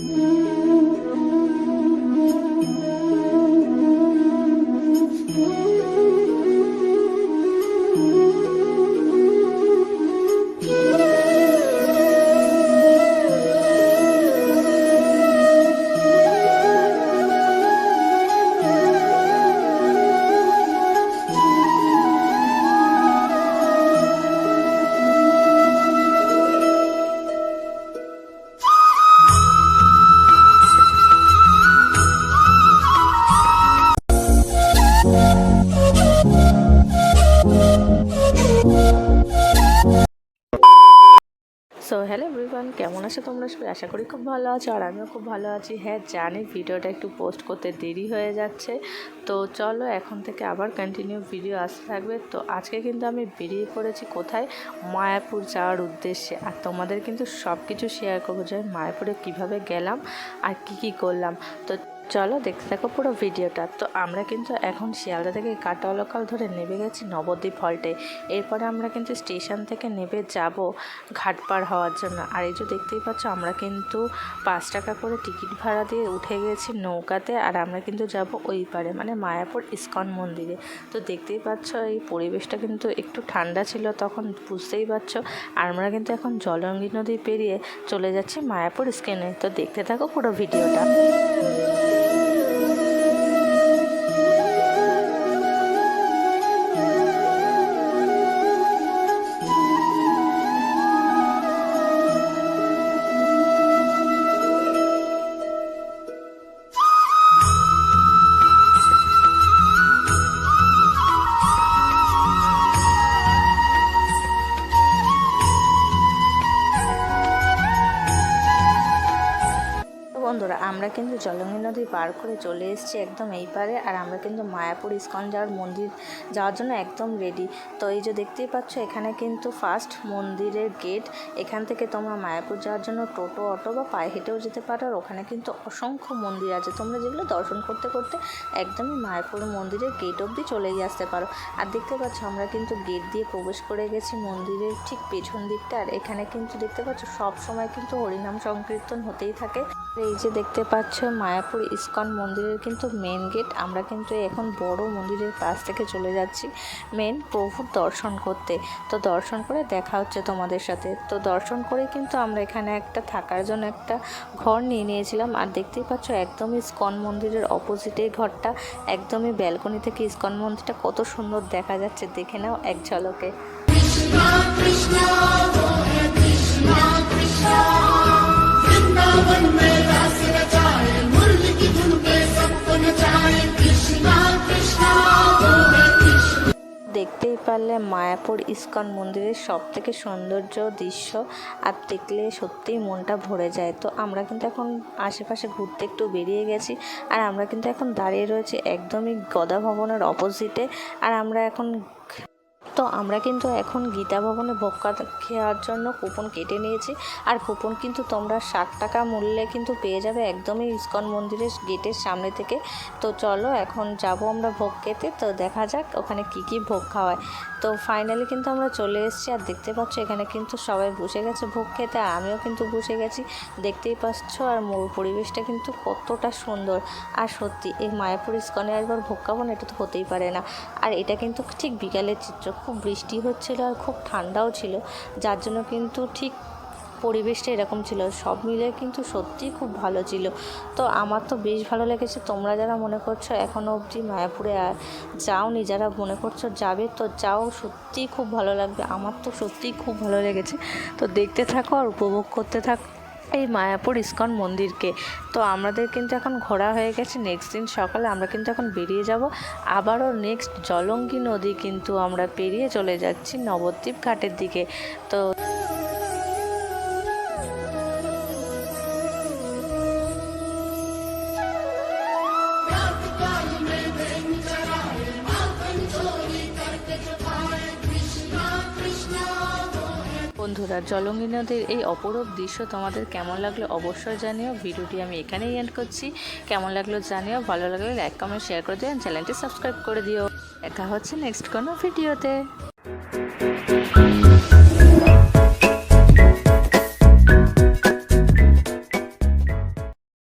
Mm-hmm. Everyone, কেমন আছো তোমরা? সবাই আশা করি খুব ভালো আছো আর আমিও খুব ভালো আছি। হ্যাঁ জানি ভিডিওটা একটু পোস্ট করতে দেরি হয়ে যাচ্ছে। তো চলো এখন থেকে আবার কন্টিনিউ ভিডিও আসতে থাকবে। তো আজকে কিন্তু আমি বেরিয়ে পড়েছি কোথায়? মায়াপুর যাওয়ার উদ্দেশ্যে। আর তোমাদের কিন্তু সব কিছু শেয়ার করব যে মায়াপুরে কীভাবে গেলাম আর কি কি করলাম। তো চলো দেখতে থাকো পুরো ভিডিওটা। তো আমরা কিন্তু এখন শিয়ালদা থেকে কাটোয়া লোকাল ধরে নেমে গেছি নবদ্বীপ হল্টে এরপরে আমরা কিন্তু স্টেশন থেকে নেমে যাব ঘাট পার হওয়ার জন্য। আর এই যে দেখতেই পাচ্ছ, আমরা কিন্তু পাঁচ টাকা করে টিকিট ভাড়া দিয়ে উঠে গেছি নৌকাতে আর আমরা কিন্তু যাব ওই পারে মানে মায়াপুর ইস্কন মন্দিরে। তো দেখতেই পাচ্ছ, এই পরিবেশটা কিন্তু একটু ঠান্ডা ছিল তখন, বুঝতেই পারছ। আর আমরা কিন্তু এখন জলঙ্গি নদী পেরিয়ে চলে যাচ্ছি মায়াপুর স্কেনে তো দেখতে থাকো পুরো ভিডিওটা। আমরা কিন্তু জলঙ্গি নদী পার করে চলে এসেছি একদম এই পারে, আর আমরা কিন্তু মায়াপুর ইস্কন যাওয়ার মন্দির যাওয়ার জন্য একদম রেডি তো এই যে দেখতেই পাচ্ছ, এখানে কিন্তু ফার্স্ট মন্দিরের গেট এখান থেকে তোমরা মায়াপুর যাওয়ার জন্য টোটো, অটো বা পায়ে হেঁটেও যেতে পারো, আর ওখানে কিন্তু অসংখ্য মন্দির আছে। তোমরা যেগুলো দর্শন করতে করতে একদমই মায়াপুর মন্দিরের গেট অবধি চলেই আসতে পারো। আর দেখতে পাচ্ছ, আমরা কিন্তু গেট দিয়ে প্রবেশ করে গেছি মন্দিরের ঠিক পেছন দিকটা, আর এখানে কিন্তু দেখতে পাচ্ছ সব সময় কিন্তু হরিনাম সংকীর্তন হতেই থাকে। এই যে দেখতে পাচ্ছ মায়াপুর ইস্কন মন্দিরের কিন্তু মেন গেট আমরা কিন্তু এখন বড় মন্দিরের পাশ থেকে চলে যাচ্ছি মেন প্রভুর দর্শন করতে। তো দর্শন করে দেখা হচ্ছে তোমাদের সাথে। তো দর্শন করে কিন্তু আমরা এখানে একটা থাকার জন্য একটা ঘর নিয়ে নিয়েছিলাম। আর দেখতেই পাচ্ছ একদমই ইস্কন মন্দিরের অপোজিটে ঘরটা একদমই ব্যালকনি থেকে ইস্কন মন্দিরটা কত সুন্দর দেখা যাচ্ছে। দেখে নাও এক ঝলকে। Krishna, Krishna, वो পারলে মায়াপুর ইস্কন মন্দিরের সব থেকে সৌন্দর্য দৃশ্য আর দেখলে সত্যিই মনটা ভরে যায়। তো আমরা কিন্তু এখন আশেপাশে ঘুরতে একটু বেরিয়ে গেছি আর আমরা কিন্তু এখন দাঁড়িয়ে রয়েছি একদমই গদা ভবনের অপোজিটে আর আমরা এখন তো আমরা কিন্তু এখন গীতা ভবনে ভোক্কা খাওয়ার জন্য কুপন কেটে নিয়েছি। আর কুপন কিন্তু তোমরা ষাট টাকা মূল্যে কিন্তু পেয়ে যাবে একদমই ইস্কন মন্দিরের গেটের সামনে থেকে। তো চলো, এখন যাব আমরা ভোগ খেতে। তো দেখা যাক ওখানে কি কি ভোগ খাওয়ায়। তো ফাইনালি কিন্তু আমরা চলে এসেছি। আর দেখতে পাচ্ছ, এখানে কিন্তু সবাই বসে গেছে ভোগ খেতে। আমিও কিন্তু বসে গেছি। দেখতেই পাচ্ছ, আর মোর পরিবেশটা কিন্তু কতটা সুন্দর। আর সত্যি, এই মায়াপুর ইস্কনে একবার ভোগ খাব না, এটা তো হতেই পারে না। আর এটা কিন্তু ঠিক বিকালের চিত্র। খুব বৃষ্টি হচ্ছিল আর খুব ঠান্ডাও ছিল, যার জন্য কিন্তু ঠিক পরিবেশটা এরকম ছিল। সব মিলে কিন্তু সত্যিই খুব ভালো ছিল। তো আমার তো বেশ ভালো লেগেছে। তোমরা যারা মনে করছ এখনও অবধি মায়াপুরে আর যাওনি, যারা মনে করছ যাবে, তো যাও, সত্যিই খুব ভালো লাগবে। আমার তো সত্যিই খুব ভালো লেগেছে। তো দেখতে থাকো আর উপভোগ করতে থাকো। এই মায়াপুর ইস্কন মন্দিরকে। তো আমাদের কিন্তু এখন ঘোরা হয়ে গেছে। নেক্সট দিন সকালে আমরা কিন্তু এখন বেরিয়ে যাব। আবারও নেক্সট জলঙ্গি নদী কিন্তু আমরা পেরিয়ে চলে যাচ্ছি নবদ্বীপ ঘাটের দিকে। তো বন্ধুরা, জলঙ্গি নদীর এই অপরূপ দৃশ্য তোমাদের কেমন লাগল অবশ্যই জানিও। ভিডিওটি আমি এখানেই এন্ড করছি। কেমন লাগল জানিও, ভালো লাগলে লাইক কমেন্ট শেয়ার করে দিও চ্যানেলটি সাবস্ক্রাইব করে দিও। দেখা হচ্ছে নেক্সট কোনো ভিডিওতে